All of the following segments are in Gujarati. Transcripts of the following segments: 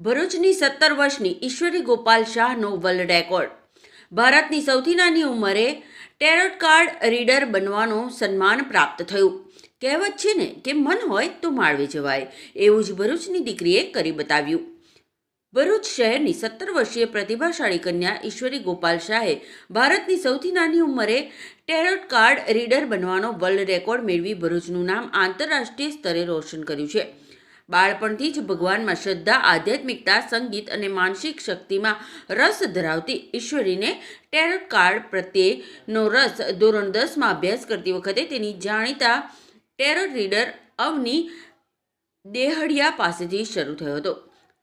ભરૂચની સત્તર વર્ષની ઈશ્વરી ગોપાલ શાહનો વર્લ્ડ રેકોર્ડ. ભારતની સૌથી નાની ઉંમરે ટેરોટ કાર્ડ રીડર બનવાનો સન્માન પ્રાપ્ત થયું. કહેવત છે ને કે મન હોય તો માળવે જવાય, એવું જ ભરૂચની દીકરીએ કરી બતાવ્યું. ભરૂચ શહેરની સત્તર વર્ષીય પ્રતિભાશાળી કન્યા ઈશ્વરી ગોપાલ શાહે ભારતની સૌથી નાની ઉંમરે ટેરોટ કાર્ડ રીડર બનવાનો વર્લ્ડ રેકોર્ડ મેળવી ભરૂચનું નામ આંતરરાષ્ટ્રીય સ્તરે રોશન કર્યું છે. બાળપણથી જ ભગવાનમાં શ્રદ્ધા, આધ્યાત્મિકતા, સંગીત અને માનસિક શક્તિમાં રસ ધરાવતી ઈશ્વરીને ટેરટ કાર્ડ પ્રત્યેનો રસ ધોરણ દસમાં અભ્યાસ કરતી વખતે તેની જાણીતા ટેરટ રીડર અવની દેહડિયા પાસેથી શરૂ થયો હતો.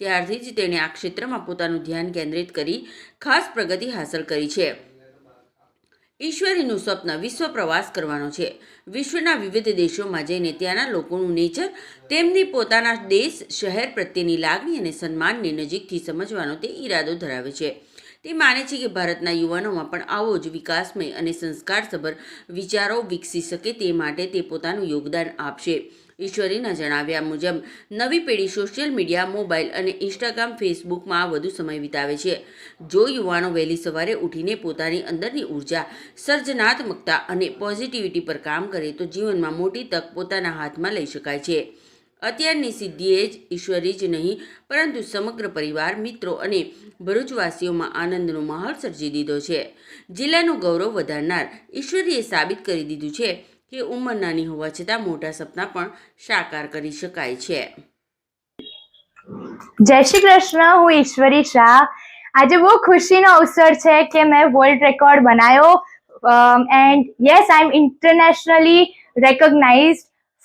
ત્યારથી જ તેણે આ ક્ષેત્રમાં પોતાનું ધ્યાન કેન્દ્રિત કરી ખાસ પ્રગતિ હાંસલ કરી છે. ઈશ્વરીનું સ્વપ્ન વિશ્વ પ્રવાસ કરવાનો છે. વિશ્વના વિવિધ દેશોમાં જઈને ત્યાંના લોકોનું નેચર, તેમની પોતાના દેશ, શહેર પ્રત્યેની લાગણી અને સન્માનને નજીકથી સમજવાનો તે ઈરાદો ધરાવે છે. તે માને છે કે ભારતના યુવાનોમાં પણ આવો જ વિકાસમય અને સંસ્કારસભર વિચારો વિકસી શકે તે માટે તે પોતાનું યોગદાન આપશે. ઈશ્વરીના જણાવ્યા મુજબ, નવી પેઢી સોશિયલ મીડિયા, મોબાઈલ અને ઇન્સ્ટાગ્રામ, ફેસબુકમાં વધુ સમય વિતાવે છે. જો યુવાનો વહેલી સવારે ઉઠીને પોતાની અંદરની ઊર્જા સર્જનાત્મકતા અને પોઝિટિવિટી પર કામ કરે, તો જીવનમાં મોટી તક પોતાના હાથમાં લઈ શકાય છે. અત્યારની સિદ્ધિએ જ ઈશ્વરી જ નહીં, પરંતુ સમગ્ર પરિવાર, મિત્રો અને ભરૂચવાસીઓમાં આનંદનો માહોલ સર્જી દીધો છે. જિલ્લાનું ગૌરવ વધારનાર ઈશ્વરીએ સાબિત કરી દીધું છે કે ઉંમર નાની હોવા છતાં મોટા સપના પણ સાકાર કરી શકાય છે જય શ્રી કૃષ્ણ હું ઈશ્વરી શાહ આજે બહુ ખુશીનો અવસર છે કે મેં વર્લ્ડ રેકોર્ડ બનાવ્યો and yes I am internationally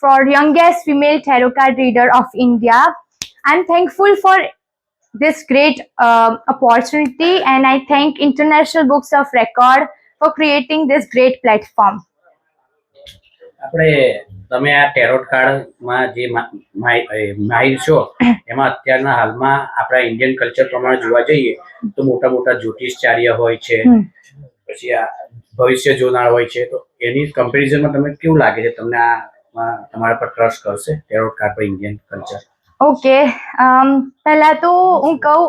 for youngest female tarot card reader of India. I'm thankful for this great um, opportunity and I thank International Books of Record for creating this great platform. આપણે તમે આ ટેરોટ કાર્ડમાં જે માહિર છો એમાં અત્યારના હાલમાં આપણા ઇન્ડિયન કલ્ચર પ્રમાણે જોવા જઈએ તો મોટા મોટા જ્યોતિષચાર્ય હોય છે પછી આ ભવિષ્ય જોનાર હોય છે તો એની કમ્પેરિઝનમાં તમને કેવું લાગે છે? તમને આ તમારા પર ટ્રસ્ટ કરશે ટેરોટ કાર્ડ પર ઇન્ડિયન કલ્ચર ઓકે પહેલાં તો હું કહું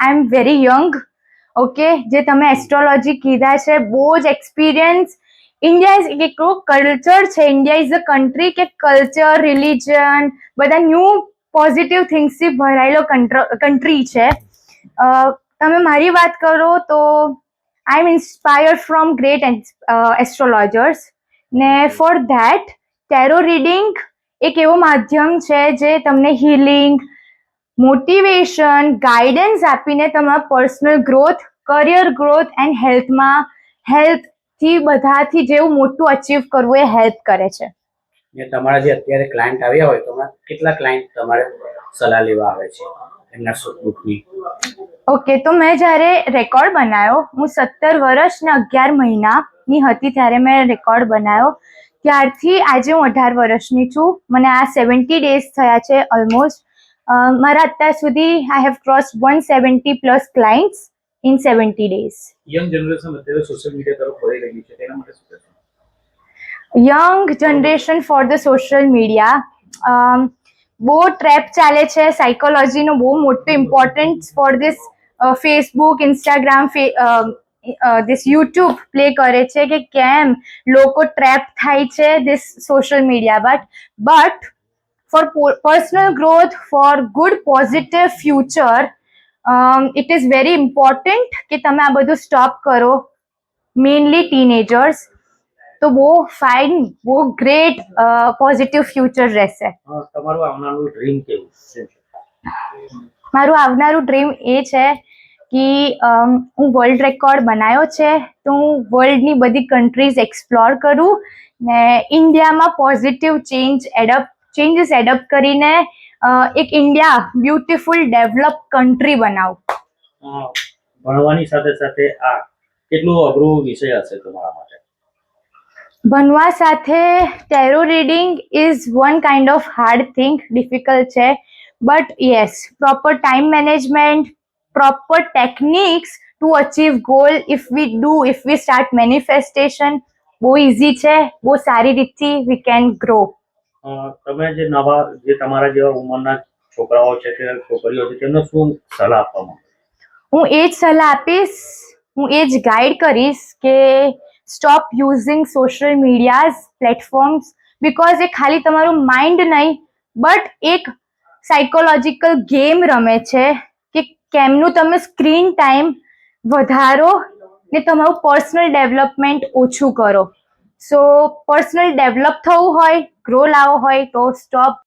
I am very young okay જે તમે એસ્ટ્રોલોજી કીધા છે બહુ જ એક્સપિરિયન્સ ઇન્ડિયા ઇઝ એક કલ્ચર છે. ઇન્ડિયા ઇઝ અ કન્ટ્રી કે કલ્ચર રિલિજન બધા ન્યૂ પોઝિટિવ થિંગ્સથી ભરાયેલો કન્ટ્રી છે. તમે મારી વાત કરો તો I am inspired from great astrologers ને ફોર ધેટ ટેરો રીડિંગ એક એવો માધ્યમ છે જે તમને હિલિંગ મોટિવેશન ગાઈડન્સ આપીને તમારા personal growth career growth and હેલ્થમાં હેલ્થથી બધાથી જેવું મોટું અચીવ કરવું એ હેલ્પ કરે છે. તમારા જે અત્યારે ક્લાયન્ટ આવ્યા હોય તો કેટલા ક્લાયન્ટ તમારે સલાહ લેવા આવે છે? એમના સુખની ઓકે તો મેં જ્યારે રેકોર્ડ બનાવ્યો હું સત્તર વર્ષ ને અગિયાર મહિનાની હતી ત્યારે મેં રેકોર્ડ બનાવ્યો ત્યારથી આજે હું અઢાર વર્ષની છું. મને આ સેવન્ટી ડેઝ થયા છે ઓલમોસ્ટ મારા અત્યાર સુધી I have cross one seventy plus clients in seventy days young generation અત્યારે સોશિયલ મીડિયા તરફ વળી રહી છે તેના માટે શું કહેશો? Young generation for the social media બહુ ટ્રેપ ચાલે છે સાયકોલોજીનો બહુ મોટો importance for this Facebook Instagram this YouTube play કરે છે કે કેમ લોકો ટ્રેપ થાય છે this social media but but for personal growth for good positive future it is very important કે તમે આ બધું સ્ટોપ કરો. મેઇનલી ટીનેજર્સ તો બહુ ફાઇન બહુ ગ્રેટ પોઝિટિવ ફ્યુચર રહેશે. તમારું આવનારું ડ્રીમ કેવું છે? મારું આવનારું ડ્રીમ એ છે કે હું વર્લ્ડ રેકોર્ડ બનાવ્યો છે તો હું વર્લ્ડની બધી કન્ટ્રીઝ એક્સપ્લોર કરું ને ઇન્ડિયામાં positive change adapt changes adapt કરીને એક ઇન્ડિયા બ્યુટીફુલ ડેવલપ કન્ટ્રી બનાવું. ભણવાની સાથે સાથે આ કેટલો અઘરો વિષય હશે તમારા માટે? ભણવા સાથે tarot reading is one kind of hard thing difficult છે. But yes proper time management proper techniques to achieve goal if we do if we start manifestation બહુ ઇઝી છે બહુ સારી રીતથી વી કેન ગ્રો તમે જે નવા, જે તમારા જેવા ઉંમરના છોકરાઓ છે કે છોકરીઓ છે, તેમને શું સલાહ આપવામાં હું એ જ સલાહ આપીશ, હું એ જ ગાઈડ કરીશ કે stop using social medias platforms because એ ખાલી તમારું માઇન્ડ નહીં બટ એક સાયકોલોજીકલ ગેમ રમે છે કે કેમનું તમે સ્ક્રીન ટાઈમ વધારો ને તમારું પર્સનલ ડેવલપમેન્ટ ઓછું કરો. સો પર્સનલ ડેવલપ થવું હોય ગ્રો લાવવો હોય તો સ્ટોપ